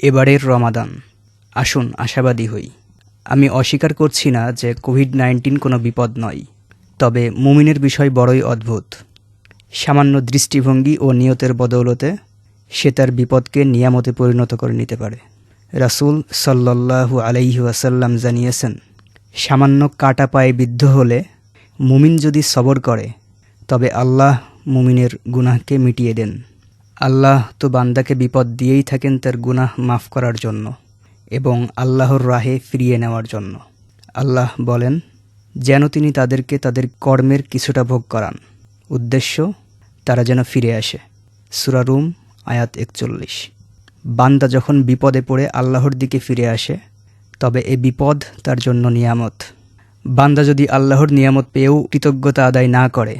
এবারের রমাদান। আসুন, আশাবাদী হই। আমি অস্বীকার করছি না যে কোভিড নাইন্টিন কোনো বিপদ নয়, তবে মুমিনের বিষয় বড়ই অদ্ভুত। সামান্য দৃষ্টিভঙ্গি ও নিয়তের বদৌলতে সে তার বিপদকে নিয়ামতে পরিণত করে নিতে পারে। রাসূল সাল্লাল্লাহু আলাইহি ওয়াসাল্লাম জানিয়েছেন, সামান্য কাটা পায়ে বিদ্ধ হলে মুমিন যদি সবর করে, তবে আল্লাহ মুমিনের গুনাহকে মিটিয়ে দেন। আল্লাহ তো বান্দাকে বিপদ দিয়েই থাকেন তার গুনাহ মাফ করার জন্য এবং আল্লাহর রাহে ফিরিয়ে নেওয়ার জন্য। আল্লাহ বলেন, যেন তিনি তাদেরকে তাদের কর্মের কিছুটা ভোগ করান। উদ্দেশ্য, তারা যেন ফিরে আসে। সুরারুম আয়াত একচল্লিশ। বান্দা যখন বিপদে পড়ে আল্লাহর দিকে ফিরে আসে, তবে এ বিপদ তার জন্য নিয়ামত। বান্দা যদি আল্লাহর নিয়ামত পেয়েও কৃতজ্ঞতা আদায় না করে,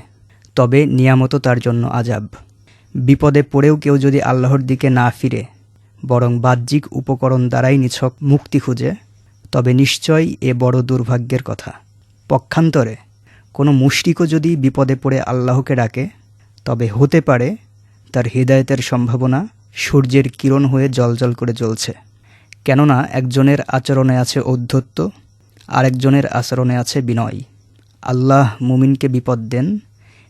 তবে নিয়ামতও তার জন্য আজাব। বিপদে পড়েও কেউ যদি আল্লাহর দিকে না ফিরে, বরং বাহ্যিক উপকরণ দ্বারাই নিছক মুক্তি খুঁজে, তবে নিশ্চয়ই এ বড় দুর্ভাগ্যের কথা। পক্ষান্তরে, কোনো মুশরিকও যদি বিপদে পড়ে আল্লাহকে ডাকে, তবে হতে পারে তার হৃদায়তের সম্ভাবনা সূর্যের কিরণ হয়ে জলজল করে জ্বলছে। কেননা একজনের আচরণে আছে ঔদ্ধত্য, আরেকজনের আচরণে আছে বিনয়। আল্লাহ মুমিনকে বিপদ দেন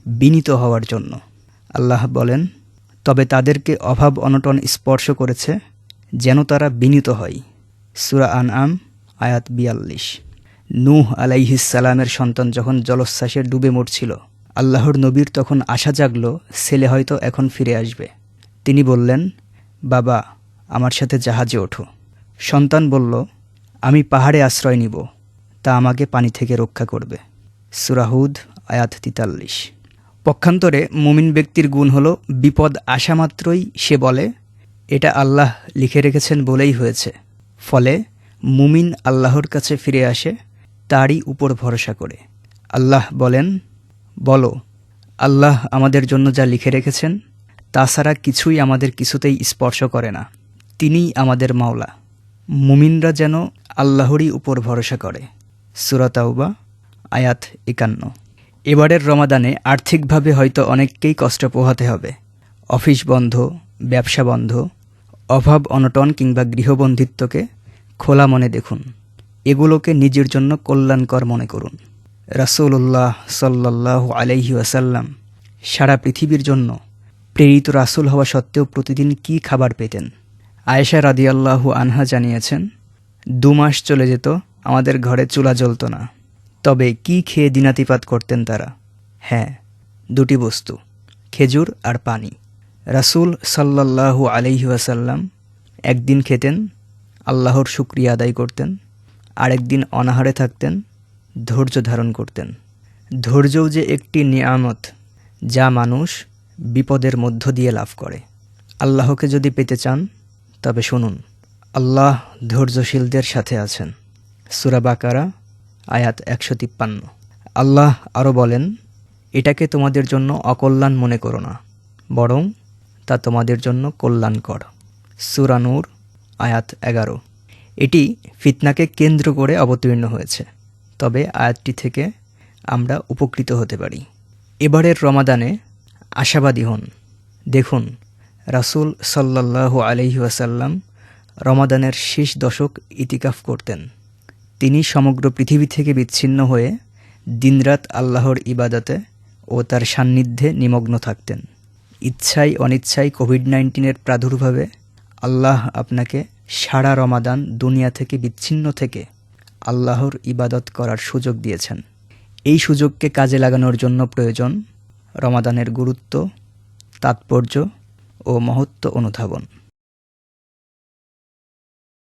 বিনীত হওয়ার জন্য। আল্লাহ বলেন, তবে তাদেরকে অভাব অনটন স্পর্শ করেছে, যেন তারা বিনীত হয়। সুরা আন আম আয়াত বিয়াল্লিশ। নূহ আলাইহিসালামের সন্তান যখন জলোচ্ছ্বাসে ডুবে মরছিল, আল্লাহর নবীর তখন আশা জাগল, ছেলে হয়তো এখন ফিরে আসবে। তিনি বললেন, বাবা, আমার সাথে জাহাজে ওঠো। সন্তান বলল, আমি পাহাড়ে আশ্রয় নিব, তা আমাকে পানি থেকে রক্ষা করবে। সুরাহুদ আয়াত তিতাল্লিশ। পক্ষান্তরে মুমিন ব্যক্তির গুণ হলো, বিপদ আসা মাত্রই সে বলে, এটা আল্লাহ লিখে রেখেছেন বলেই হয়েছে। ফলে মুমিন আল্লাহর কাছে ফিরে আসে, তারই উপর ভরসা করে। আল্লাহ বলেন, বলো, আল্লাহ আমাদের জন্য যা লিখে রেখেছেন তাছাড়া কিছুই আমাদের কিছুতেই স্পর্শ করে না। তিনিই আমাদের মাওলা। মুমিনরা যেন আল্লাহরই উপর ভরসা করে। সুরাতাউবা আয়াত একান্ন। এবারের রমাদানে আর্থিকভাবে হয়তো অনেককেই কষ্ট পোহাতে হবে। অফিস বন্ধ, ব্যবসা বন্ধ, অভাব অনটন কিংবা গৃহবন্ধিত্বকে খোলা মনে দেখুন। এগুলোকে নিজের জন্য কল্যাণকর মনে করুন। রাসূলুল্লাহ সাল্লাহ আলাইহি ওয়াসাল্লাম সারা পৃথিবীর জন্য প্রেরিত রাসূল হওয়া সত্ত্বেও প্রতিদিন কি খাবার পেতেন? আয়েশা রাদিয়াল্লাহু আনহা জানিয়েছেন, দু মাস চলে যেত, আমাদের ঘরে চুলা জ্বলত না। তবে কি খেয়ে দিনাতিপাত করতেন তারা? হ্যাঁ দুটি বস্তু, খেজুর আর পানি। রাসূল সাল্লাল্লাহু আলাইহি ওয়াসাল্লাম একদিন খেতেন, আল্লাহর শুক্রিয়া আদায় করতেন, আরেকদিন অনাহারে থাকতেন, ধৈর্য ধারণ করতেন। ধৈর্যও যে একটি নিয়ামত যা মানুষ বিপদের মধ্য দিয়ে লাভ করে। আল্লাহকে যদি পেতে চান, তবে শুনুন, আল্লাহ ধৈর্যশীলদের সাথে আছেন। সুরা বাকারা আয়াত একশো তিপ্পান্ন। আল্লাহ আরও বলেন, এটাকে তোমাদের জন্য অকল্যাণ মনে করো না, বরং তা তোমাদের জন্য কল্যাণকর। সুরানুর আয়াত এগারো। এটি ফিতনাকে কেন্দ্র করে অবতীর্ণ হয়েছে, তবে আয়াতটি থেকে আমরা উপকৃত হতে পারি। এবারের রমাদানে আশাবাদী হন। দেখুন, রাসূল সাল্লাল্লাহু আলহি ওয়াসাল্লাম রমাদানের শেষ দশক ইতিকাফ করতেন। তিনি সমগ্র পৃথিবী থেকে বিচ্ছিন্ন হয়ে দিনরাত আল্লাহর ইবাদতে ও তার সান্নিধ্যে নিমগ্ন থাকতেন। ইচ্ছাই অনিচ্ছাই কোভিড নাইন্টিনের প্রাদুর্ভাবে আল্লাহ আপনাকে সারা রমাদান দুনিয়া থেকে বিচ্ছিন্ন থেকে আল্লাহর ইবাদত করার সুযোগ দিয়েছেন। এই সুযোগকে কাজে লাগানোর জন্য প্রয়োজন রমাদানের গুরুত্ব, তাৎপর্য ও মহত্ব অনুধাবন।